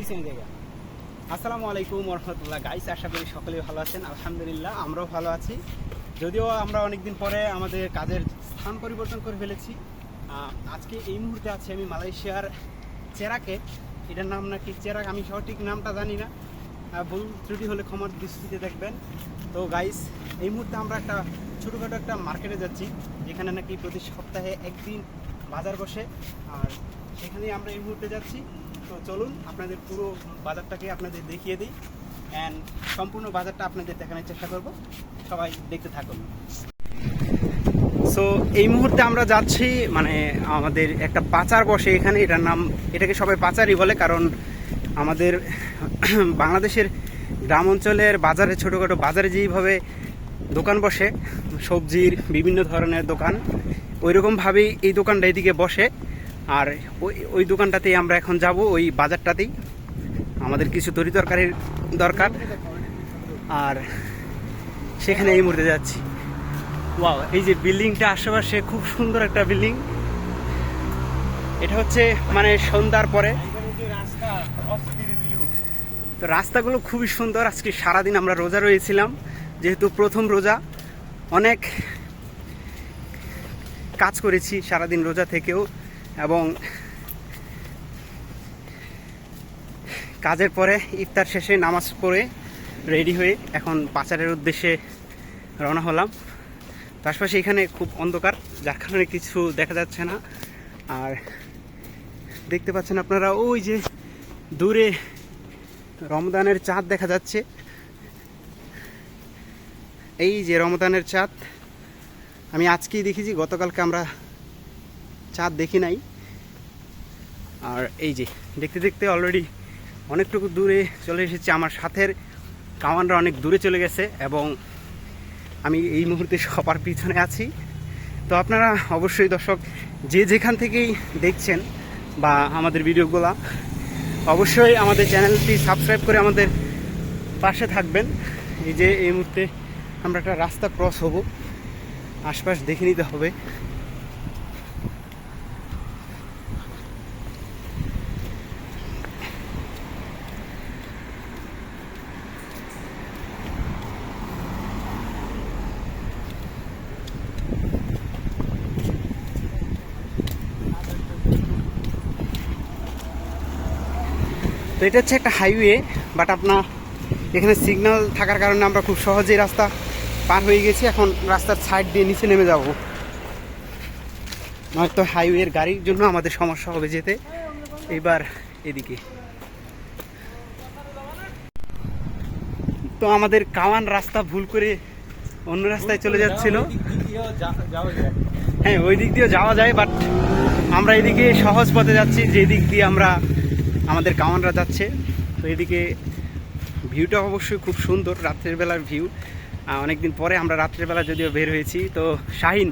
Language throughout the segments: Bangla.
পিছনে জায়গা। আসসালামু আলাইকুম রহমতুল্লাহ গাইস আশা করি সকলেই ভালো আছেন। আলহামদুলিল্লাহ, আমরাও ভালো আছি। যদিও আমরা অনেকদিন পরে আমাদের কাজের স্থান পরিবর্তন করে ফেলেছি। আজকে এই মুহূর্তে আছি আমি মালয়েশিয়ার চেরাকে। এটার নাম নাকি চেরাক, আমি সঠিক নামটা জানি না। ভুল ত্রুটি হলে ক্ষমার দৃষ্টিতে দেখবেন। তো গাইস এই মুহূর্তে আমরা একটা ছোটোখাটো একটা মার্কেটে যাচ্ছি। যেখানে নাকি প্রতি সপ্তাহে একদিন বাজার বসে। আর সেখানেই আমরা এই মুহূর্তে যাচ্ছি। তো চলুন, আপনাদের পুরো বাজারটাকে আপনাদের দেখিয়ে দিই। অ্যান্ড সম্পূর্ণ বাজারটা আপনাদের দেখানোর চেষ্টা করব। সবাই দেখতে থাকুন। সো এই মুহূর্তে আমরা যাচ্ছি মানে আমাদের একটা পাচার বসে এখানে। এটার নাম, এটাকে সবাই পাচারই বলে, কারণ আমাদের বাংলাদেশের গ্রাম অঞ্চলের বাজারে ছোটোখাটো বাজারে যেইভাবে দোকান বসে, সবজির বিভিন্ন ধরনের দোকান ওই রকমভাবেই এই দোকানটা এদিকে বসে। আর ওই ওই দোকানটাতেই আমরা এখন যাব, ওই বাজারটাতেই। আমাদের কিছু তরি তরকারির দরকার। আর সেখানে এই মুহূর্তে যাচ্ছি। ওয়াও, এই যে বিল্ডিংটা আশেপাশে খুব সুন্দর একটা বিল্ডিং। এটা হচ্ছে মানে সন্ধ্যার পরে। তো রাস্তাগুলো খুবই সুন্দর। আজকে সারাদিন আমরা রোজা রয়েছিলাম, যেহেতু প্রথম রোজা। অনেক কাজ করেছি সারাদিন রোজা থেকেও। এবং কাজের পরে ইফতার শেষে নামাজ পড়ে রেডি হয়ে এখন পাচারের উদ্দেশ্যে রওনা হলাম। তো আশপাশে এখানে খুব অন্ধকার, যার কারণে কিছু দেখা যাচ্ছে না। আর দেখতে পাচ্ছেন আপনারা, ওই যে দূরে রমদানের চাঁদ দেখা যাচ্ছে। এই যে রমদানের চাঁদ, আমি আজকেই দেখেছি গতকালকে আমরা চাঁদ দেখি নাই। আর এই যে, দেখতে দেখতে অলরেডি অনেকটুকু দূরে চলে এসেছে। আমার সাথের কামানরা অনেক দূরে চলে গেছে এবং আমি এই মুহূর্তে সবার পিছনে আছি। তো আপনারা অবশ্যই দর্শক, যে যেখান থেকেই দেখছেন বা আমাদের ভিডিওগুলা, অবশ্যই আমাদের চ্যানেলটি সাবস্ক্রাইব করে আমাদের পাশে থাকবেন। এই যে, এই মুহূর্তে আমরা একটা রাস্তা ক্রস হব। আশপাশ দেখে নিতে হবে। তো এটা হচ্ছে একটা হাইওয়ে বাট আপনার এখানে সিগন্যাল থাকার কারণে আমরা খুব সহজেই রাস্তা পার হয়ে গেছি। এখন রাস্তার সাইড দিয়ে নিচে নেমে যাব। নয়তো হাইওয়ের গাড়ির জন্য আমাদের সমস্যা হবে যেতে। এবার এদিকে। তো আমাদের কাওয়ান রাস্তা ভুল করে অন্য রাস্তায় চলে যাচ্ছিল। হ্যাঁ ওই দিক দিয়েও যাওয়া যায় বাট আমরা এদিকে সহজ পথে যাচ্ছি যে দিক দিয়ে আমরা আমাদের কামানরা যাচ্ছে। তো এদিকে ভিউটা অবশ্যই খুব সুন্দর রাত্রের বেলার ভিউ। অনেকদিন পরে আমরা রাত্রের বেলা যদিও বের হয়েছি। তো শাহিন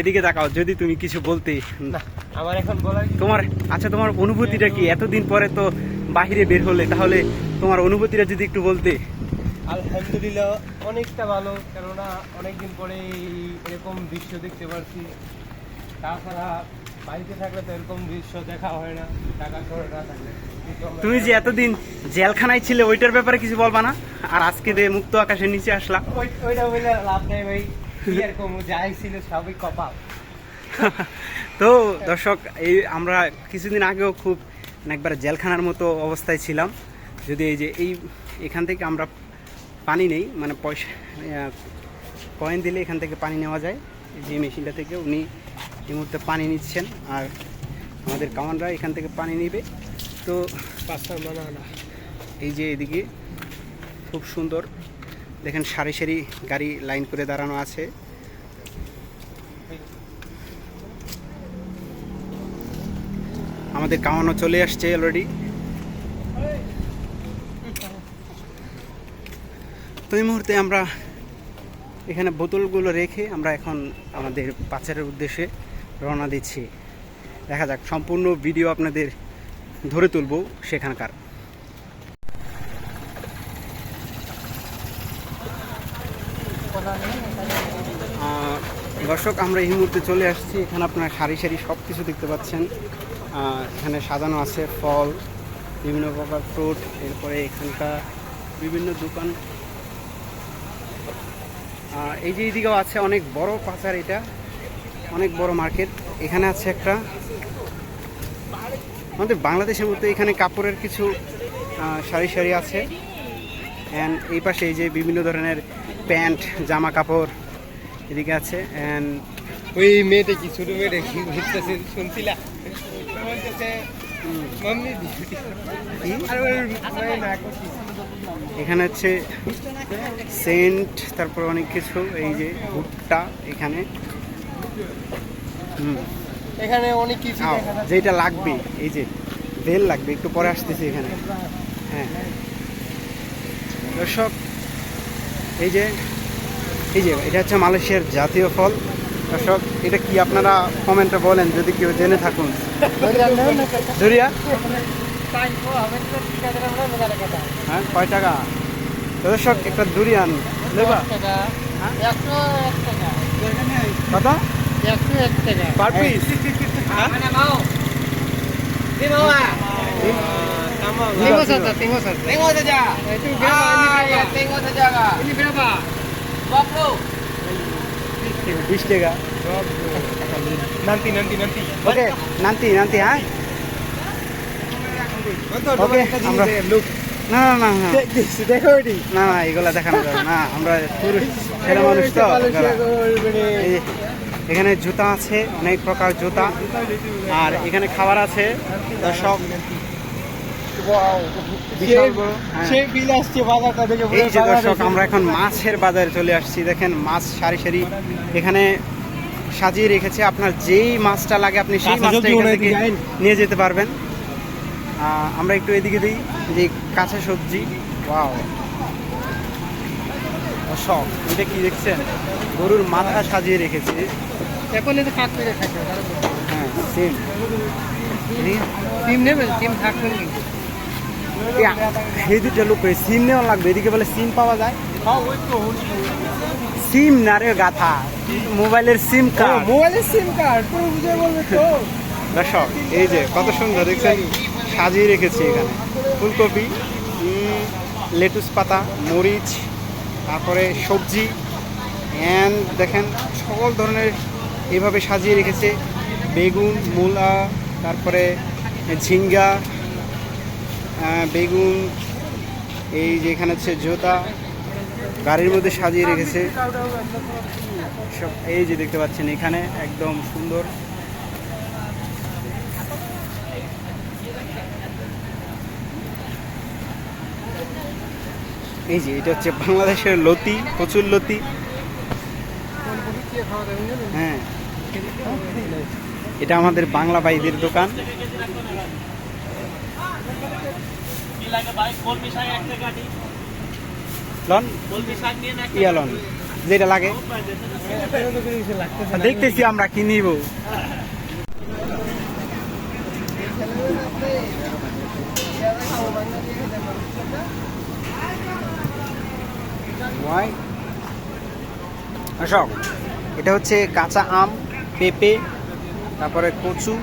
এদিকে তাকাও যদি তুমি কিছু বলতে। আমার এখন বলার তোমার আচ্ছা তোমার অনুভূতিটা কি? এতদিন পরে তো বাইরে বের হলে তাহলে তোমার অনুভূতিটা যদি একটু বলতে। আলহামদুলিল্লাহ অনেকটা ভালো। কেননা অনেকদিন পরে এরকম দৃশ্য দেখতে পারছি। তাছাড়া বাড়িতে থাকলে তো এরকম দৃশ্য দেখা হয় না টাকা শহরে না থাকলে। তুমি যে এতদিন জেলখানায় ছিলে ওইটার ব্যাপারে কিছু বলবা না? আর আজকে যে মুক্ত আকাশের নিচে আসলা। ওই- ওইটা বলে লাভ নেই ভাই। কি আর কম যাই ছিল সবই কপাল। তো দর্শক এই আমরা কিছুদিন আগেও খুব একবার জেলখানার মতো অবস্থায় ছিলাম। যদি এই যে এই এখান থেকে আমরা পানি নেই মানে পয়সা কয়েন দিলে এখান থেকে পানি নেওয়া যায়। যে মেশিনটা থেকে উনি এই মুহূর্তে পানি নিচ্ছেন আর আমাদের কামানরা এখান থেকে পানি নিবে। তো এই যে এদিকে খুব সুন্দর দেখেন সারি সারি গাড়ি লাইন করে দাঁড়ানো আছে। আমাদের কামানো চলে আসছে অলরেডি তো এই মুহূর্তে আমরা এখানে বোতলগুলো রেখে আমরা এখন আমাদের পাচারের উদ্দেশ্যে রওনা দিচ্ছি। দেখা যাক, সম্পূর্ণ ভিডিও আপনাদের ধরে তুলব সেখানকার। দর্শক, আমরা এই মুহূর্তে চলে আসছি। এখানে আপনারা সারি সারি সব কিছু দেখতে পাচ্ছেন। এখানে সাজানো আছে ফল, বিভিন্ন প্রকার ফ্রুট, এরপরে এখানকার বিভিন্ন দোকান। এই যে এইদিকেও আছে অনেক বড় পাচার এটা। অনেক বড় মার্কেট। এখানে আছে একটা আমাদের বাংলাদেশের মধ্যে এখানে কাপড়ের কিছু সারি সারি আছে। অ্যান্ড এই পাশে এই যে বিভিন্ন ধরনের প্যান্ট জামা কাপড় এদিকে আছে। অ্যান্ড ওই মেয়েটা কি? ছোট মেয়েটা কি? ঘুরতেছে শুনছিলা? এখানে হচ্ছে সেন্ট তারপর অনেক কিছু এই যে ভুট্টা এখানে। এখানে অনেক কিছু দেখা যাচ্ছে। যেটা লাগবে এই যে বেল লাগবে একটু পরে আসতেছে এখানে। হ্যাঁ। দর্শক এই যে এই যে এটা হচ্ছে মালয়েশিয়ার জাতীয় ফল। দর্শক এটা কি আপনারা কমেন্টে বলেন যদি কেউ জেনে থাকুন। ধরিয়া হ্যাঁ কয় টাকা? দর্শক একটা দুরিয়ান নেবা? কত per piece Tengok saja, tengok saja. Tengok saja. Itu berapa? Ah, ya, tengok saja, Kak. Ini berapa? 20. বিশ টাকা Nanti, nanti, nanti. ওকে নান্তি নান্তি হ্যাঁ Betul, Oke, আমরা- look. না না না না Take this, দেখো এটি। না না এগুলা দেখানো যাবে না আমরা পুরুষ ছেলে মানুষ তো এগুলা। এই যে, এখানে জুতা আছে অনেক প্রকার জুতা। আর এখানে খাবার আছে দর্শক। হ্যাঁ। এই যে দর্শক আমরা এখন মাছের বাজারে চলে আসছি। দেখেন মাছ সারি সারি। এখানে সাজিয়ে রেখেছে। আপনার যেই মাছটা লাগে আপনি সেই মাছটা। নিয়ে যেতে পারবেন। আমরা একটু এদিকে দিই যে কাঁচা সবজি। ওয়াও দর্শক এটা কি দেখছেন? গরুর মাথা সাজিয়ে রেখেছে। এই যে কাট খাইতে হবে। হ্যাঁ সেম সিম নেবেন সিম থাকবেন কিন্তু সেই দুটো লোক সিম নেওয়া লাগবে এদিকে বলে সিম পাওয়া যায়। হ্যাঁ তো সিম না রে গাথা মোবাইলের সিম কার্ড। মোবাইলের সিম কার্ড পুরো বুঝে বলবে তো। দর্শক এই যে কত সুন্দর দেখছেন? সাজিয়ে রেখেছি এখানে। ফুলকপি লেটুস পাতা মরিচ তারপরে সবজি অ্যান্ড দেখেন সকল ধরনের এইভাবে সাজিয়ে রেখেছে। বেগুন মূলা তারপরে ঝিঙ্গা বেগুন এই যে এখানে হচ্ছে জোতা গাড়ির মধ্যে সাজিয়ে রেখেছে। সব এই যে দেখতে পাচ্ছেন এখানে একদম সুন্দর। এই যে এটা হচ্ছে বাংলাদেশের লতি প্রচুর লতি। হ্যাঁ। এটা আমাদের বাংলা ভাইদের দোকান। যেটা লাগে। দেখতেছি আমরা কি নিব? এটা হচ্ছে কাঁচা আম। পেঁপে, তারপরে কচু,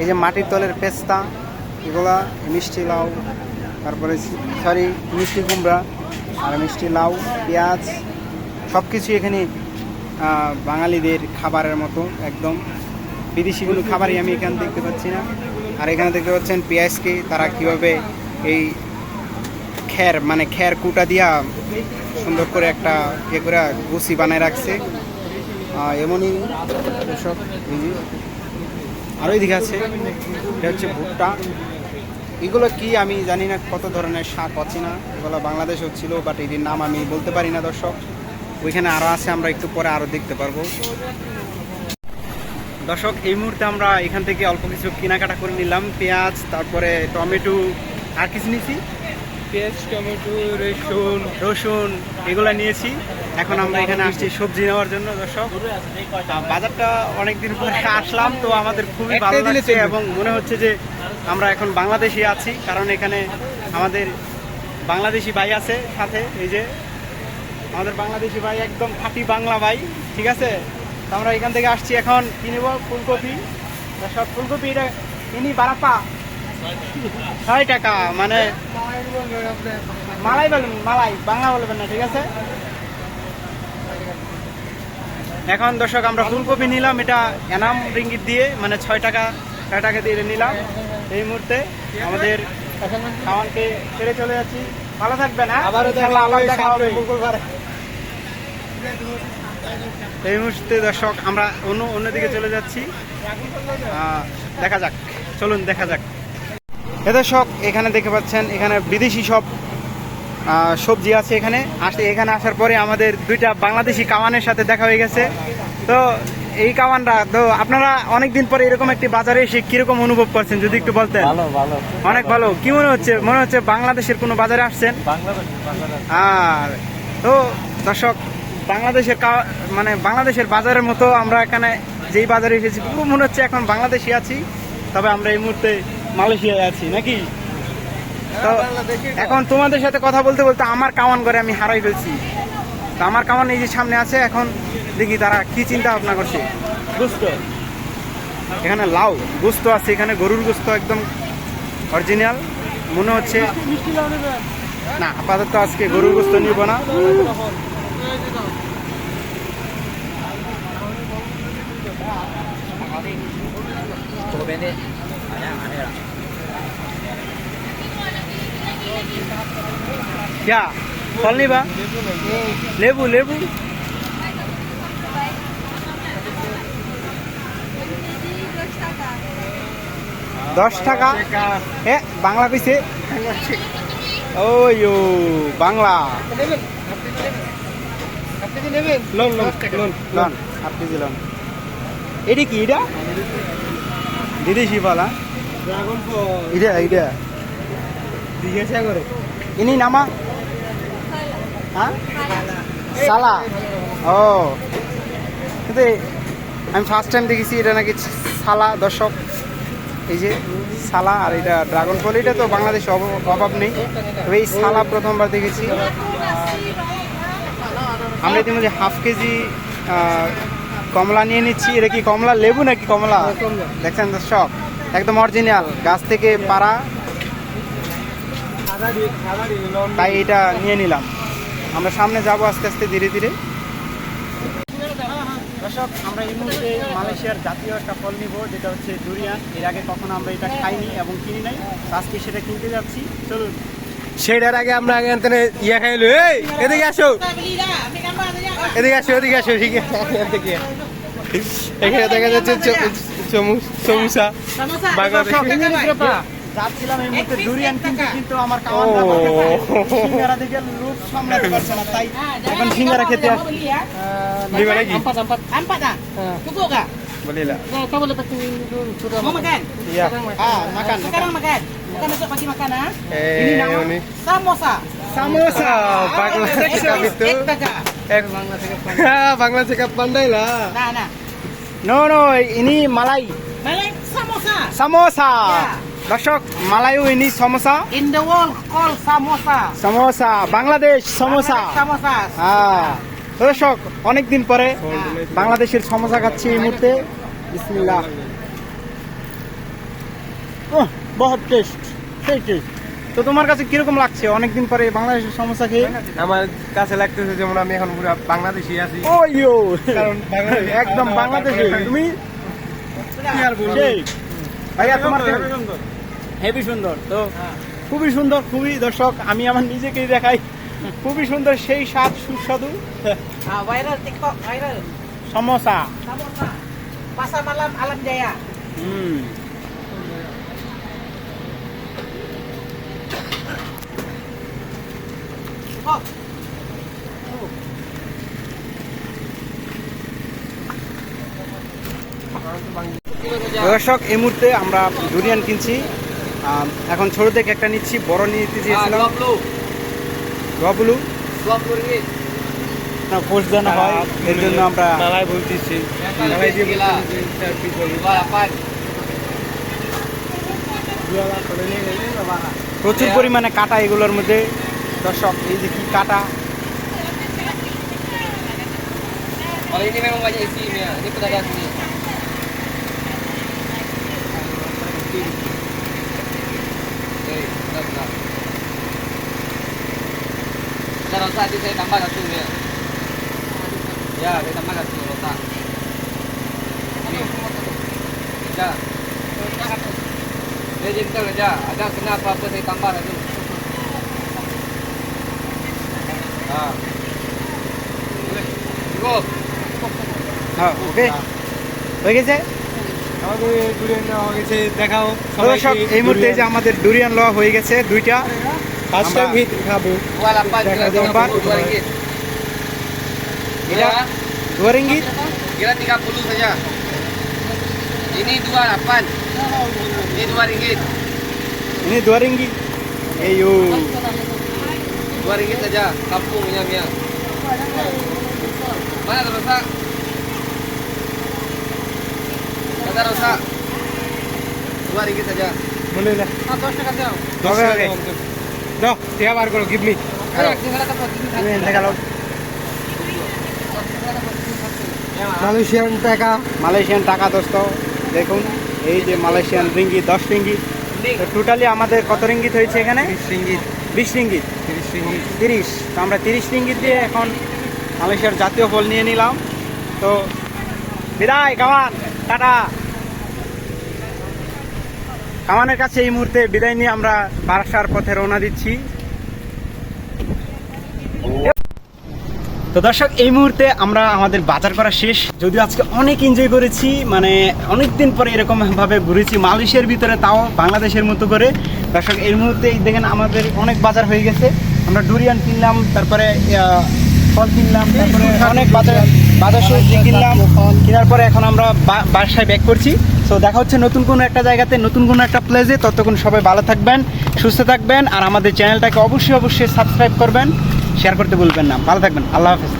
এই যে মাটির তলের পেস্তা, এগুলা, মিষ্টি লাউ, তারপরে সরি মিষ্টি কুমড়া, আর মিষ্টি লাউ, পেঁয়াজ সব কিছু এখানে বাঙালিদের খাবারের মতো, একদম। বিদেশি কোনো খাবারই আমি এখানে দেখতে পাচ্ছি না। আর এখানে দেখতে পাচ্ছেন পেঁয়াজকে তারা কীভাবে এই খ্যার মানে খ্যার কুটা দিয়া সুন্দর করে একটা ইয়ে করে গুছি বানায় রাখছে। এমনই এসব আরও এদিকে আছে, এটা হচ্ছে ভুট্টা। এগুলো কি আমি জানি না কত ধরনের শাক আছে না এগুলো বাংলাদেশেও ছিল বাট এটির নাম আমি বলতে পারি না, দর্শক। ওইখানে আরও আছে, আমরা একটু পরে আরও দেখতে পারব। দর্শক, এই মুহূর্তে আমরা এখান থেকে অল্প কিছু কেনাকাটা করে নিলাম, পেঁয়াজ, তারপরে টমেটো, আর কিছু নিয়েছি। পেঁয়াজ টমেটো রসুন রসুন এগুলো নিয়েছি। এখন আমরা এখানে আসছি সবজি নেওয়ার জন্য দর্শক। বাজারটা অনেকদিন পরে আসলাম তো আমাদের খুবই ভালো লাগছে এবং মনে হচ্ছে যে আমরা এখন বাংলাদেশি আছি কারণ এখানে আমাদের বাংলাদেশি ভাই আছে সাথে এই যে আমাদের বাংলাদেশি ভাই একদম খাঁটি বাংলা ভাই ঠিক আছে? তো আমরা এখান থেকে আসছি এখন কি নেব? ফুলকপি। সব ফুলকপি এটা ইনি বারাপা। ছয় টাকা মানে মালাই বলবেন মালাই বাংলা বলবেন না ঠিক আছে? এখন দর্শক আমরা ফুলকপি নিলাম এটা এনাম রিঙ্গিত দিয়ে মানে ছয় টাকা ছয় টাকা দিয়ে নিলাম এই মুহূর্তে। আমাদের খাওয়ানকে ছেড়ে চলে যাচ্ছি। ভালো থাকবেন হ্যাঁ। এই মুহূর্তে দর্শক আমরা অন্য অন্যদিকে চলে যাচ্ছি। দেখা যাক চলুন দেখা যাক। দর্শক এখানে দেখতে পাচ্ছেন এখানে বিদেশি সব সবজি আছে এখানে। আসে এখানে আসার পরে আমাদের দুইটা বাংলাদেশি কাওয়ানের সাথে দেখা হয়ে গেছে। তো এই কাওয়ানরা তো আপনারা অনেকদিন পরে এরকম একটি বাজারে এসে কীরকম অনুভব করছেন যদি একটু বলতেন? অনেক ভালো। কি মনে হচ্ছে? মনে হচ্ছে বাংলাদেশের কোনো বাজারে আসছেন? আর তো দর্শক বাংলাদেশের মানে বাংলাদেশের বাজারের মতো আমরা এখানে যেই বাজারে এসেছি পুরো মনে হচ্ছে এখন বাংলাদেশে আছি। তবে আমরা এই মুহূর্তে মালয়েশিয়ায় আছি নাকি? তো এখন তোমাদের সাথে কথা বলতে বলতে আমার কামান করে আমি হারাই ফেলছি। তো আমার কামান এই যে সামনে আছে এখন দেখি তারা কি চিন্তা ভাবনা করছে। বুঝতো এখানে লাউ গুস্ত আছে এখানে গরুর গুস্ত একদম অরিজিনাল মনে হচ্ছে না আপাতত আজকে গরুর গোস্ত নিব না। क्या? ফল নিবা লেবু লেবু দশ টাকা এ বাংলা কইছে ওই ও বাংলা লোন লোন লোন হাফ কেজি লন এটি কি এটা বিদেশি পালা এটা এটা জিজ্ঞাসা করে। ইনি নামা? হ্যাঁ? সালা। ও। কিন্তু আমি ফার্স্ট টাইম দেখেছি এটা নাকি সালা দর্শক। এই যে সালা আর এটা ড্রাগন ফল এটা তো বাংলাদেশে অভ- অভাব নেই। তবে এই সালা প্রথমবার দেখেছি। আমরা ইতিমধ্যে হাফ কেজি কমলা নিয়ে নিচ্ছি। এটা কি কমলা লেবু নাকি কমলা? দেখছেন দর্শক? একদম অরিজিনাল গাছ থেকে পাড়া সাদা দিয়ে সাদা দিয়ে লোন তাই এটা নিয়ে নিলাম। আমরা সামনে যাব আস্তে আস্তে ধীরে ধীরে। দর্শক আমরা এই মুহূর্তে মালয়েশিয়ার জাতীয় একটা ফল নিব যেটা হচ্ছে ডুরিয়ান এর আগে কখনো আমরা এটা খাইনি এবং কিনি নাই। আজকে সেটা কিনতে যাচ্ছি। চলুন। সেটার আগে আমরা আগে এখানে ইয়া খাইলো এই এদিকে আসো। এদিকে আসো এদিকে আসো ঠিক আছে এখানে দেখা যাচ্ছে চমু- সমুসা বাংলাদেশ। যাচ্ছিলাম এই মুহূর্তে ডুরিয়ান কিনতে কিন্তু আমার ও খাওয়ার সিঙ্গারা দেখে লোক সামলাতে পারছে না তাই এখন সিঙ্গারা খেতে আসছি নিবা নাকি Empat, empat. Empat dah? Cukup tak? বলিলা Kau, kau boleh pakai dulu. Sudah Mau makan? ইয়া হ্যাঁ মাকান Sekarang makan. Bukan besok pagi makan ah. এই উনি Samosa. সামোসা বাংলা থেকে কাবিতো Ek taka. এক হ্যাঁ, বাংলা থেকে পান্ডাইলা Nah, nah. নো নো ইনি Malay Malay samosa. Samosa Yeah. দর্শক মালায়ু ইনি samosa. In the world called samosa. Samosa Bangladesh samosa. Samosa. হ্যাঁ। তো দর্শক অনেকদিন পরে বাংলাদেশের সমোসা খাচ্ছি এই মুহূর্তে। বিসমিল্লাহ। ওহ, বহুত টেস্ট সেই টেস্ট। তো তোমার কাছে কীরকম লাগছে? অনেকদিন পরে বাংলাদেশের সমোসা খেয়ে? আমার কাছে লাগতেছে যেমন আমি এখন পুরো বাংলাদেশি আছি। ও ইয়ো। কারণ বাংলাদেশ একদম বাংলাদেশে। তুমি? কি আর বলব? সেই ভাইয়া তোমার সুন্দর। হেভি সুন্দর। তো খুবই সুন্দর খুবই দর্শক আমি আমার নিজেকেই দেখাই। খুবই সুন্দর সেই স্বাদ সুস্বাদু। viral. সমোসা। হুম। Oh, দর্শক এই মুহূর্তে আমরা ডুরিয়ান কিনছি। এখন ছোট থেকে একটা নিচ্ছি বড় নিতে চেয়েছিলাম। গবলু না। পোস্ট হয়। এর জন্য আমরা বলতেছি বানা। প্রচুর পরিমাণে কাটা এগুলোর মধ্যে। দর্শক এই যে কি কাটা? Kalau kiri oke benar benar bisa rosak nanti saya tambah satu ya ya saya tambah satu ini ya aja ada kena apa-apa saya tambah satu ah cukup ah oke okay. oke okay, saya আমাদের ডুরিয়ান নেওয়া হয়ে গেছে দেখাও তো দর্শক এই মুহূর্তে এই যে আমাদের ডুরিয়ান লওয়া হয়ে গেছে দুইটা ফার্স্ট টাইম আমরা- খাবো Dua lapan, kira tiga Empat. puluh, dua ringgit. Iya. Ya. dua ringgit Kira 30 saja. Ini 28. Ini 2 ringgit. ini dua ringgit Ayo. 2 ringgit saja. Kampung punya Mia. Mana ada Ada rosa. 2 ringgit বলে না ওকে ওকে দাও। টিয়া বার করো গিভ মি মালয়েশিয়ান টাকা মালয়েশিয়ান টাকা দোস্ত। দেখুন এই যে মালয়েশিয়ান রিঙ্গিত দশ রিঙ্গিত তো টোটালি আমাদের কত রিঙ্গিত হয়েছে এখানে? বিশ রিঙ্গিত তিরিশ তো আমরা তিরিশ রিঙ্গিত দিয়ে এখন মালয়েশিয়ার জাতীয় ফল নিয়ে নিলাম। তো বিদায় কামান টাটা। কামানের কাছে এই মুহূর্তে বিদায় নিয়ে আমরা বারাসার পথে রওনা দিচ্ছি। তো দর্শক, এই মুহূর্তে আমরা আমাদের বাজার করা শেষ। যদিও আজকে অনেক এনজয় করেছি মানে অনেক দিন পরে এরকম ভাবে ঘুরেছি মালয়েশিয়ার ভিতরে, তাও বাংলাদেশের মতো করে। দর্শক, এই মুহূর্তে দেখেন আমাদের অনেক বাজার হয়ে গেছে। আমরা ডুরিয়ান কিনলাম, তারপরে ফল কিনলাম, তারপরে অনেক বাজার বাজার সবজি কিনলাম। কেনার পরে এখন আমরা বাসায় ব্যাক করছি। তো দেখা হচ্ছে নতুন কোনো একটা জায়গাতে নতুন কোনো একটা প্লেসে ততক্ষণ সবাই ভালো থাকবেন সুস্থ থাকবেন। আর আমাদের চ্যানেলটাকে অবশ্যই অবশ্যই সাবস্ক্রাইব করবেন। শেয়ার করতে বলবেন না। ভালো থাকবেন। আল্লাহ হাফেজ।